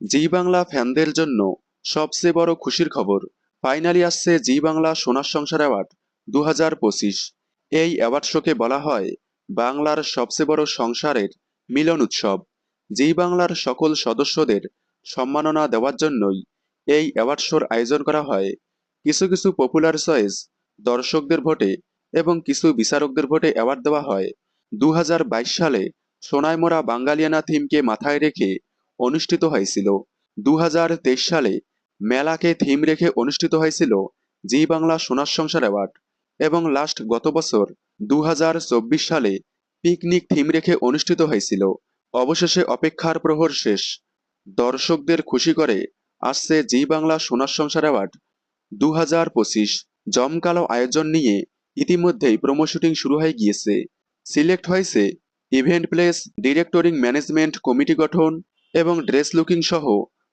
জি বাংলা ফ্যানদের জন্য সবচেয়ে বড় খুশির খবর। ফাইনালি আসছে জি বাংলা সোনার সংসার অ্যাওয়ার্ড দু হাজার পঁচিশ। এই অ্যাওয়ার্ড শোকে বলা হয়, বাংলার সবচেয়ে বড় সংসারের মিলন উৎসব। জি বাংলার সকল সদস্যদের সম্মাননা দেওয়ার জন্যই এই অ্যাওয়ার্ড শোর আয়োজন করা হয়। কিছু কিছু পপুলার চয়েস দর্শকদের ভোটে এবং কিছু বিচারকদের ভোটে অ্যাওয়ার্ড দেওয়া হয়। দু হাজার বাইশ সালে সোনায় মোরা বাঙ্গালিয়ানা থিমকে মাথায় রেখে অনুষ্ঠিত হয়েছিল। দু হাজার তেইশ সালে মেলাকে থিম রেখে অনুষ্ঠিত হয়েছিল জি বাংলা সোনার সংসার অ্যাওয়ার্ড এবং লাস্ট গত বছর দু হাজার চব্বিশ সালে পিকনিক থিম রেখে অনুষ্ঠিত হয়েছিল। অবশেষে অপেক্ষার প্রহর শেষ। দর্শকদের খুশি করে আসছে জি বাংলা সোনার সংসার অ্যাওয়ার্ড। দু হাজার পঁচিশ জমকালো আয়োজন নিয়ে ইতিমধ্যেই প্রোমো শুটিং শুরু হয়ে গিয়েছে। সিলেক্ট হয়েছে ইভেন্ট প্লেস ডিরেক্টরিং ম্যানেজমেন্ট কমিটি গঠন এবং ড্রেস লুকিং সহ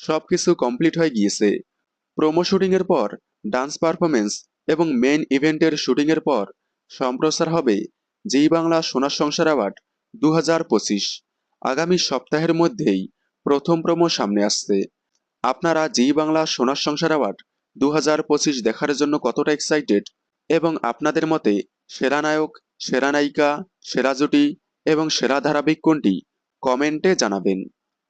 সব কিছু কমপ্লিট হয়ে গিয়েছে। প্রোমো শুটিংয়ের পর, ডান্স পারফরমেন্স এবং মেইন ইভেন্টের শুটিংয়ের পর সম্প্রচার হবে জি বাংলা সোনার সংসার অ্যাওয়ার্ড দু পঁচিশ। আগামী সপ্তাহের মধ্যেই প্রথম প্রোমো সামনে আসছে। আপনারা জি বাংলা সোনার সংসার অ্যাওয়ার্ড দু পঁচিশ দেখার জন্য কতটা এক্সাইটেড এবং আপনাদের মতে সেরা নায়ক, সেরা নায়িকা, সেরা জুটি এবং সেরা ধারাবাহিক কোনটি? কমেন্টে জানাবেন।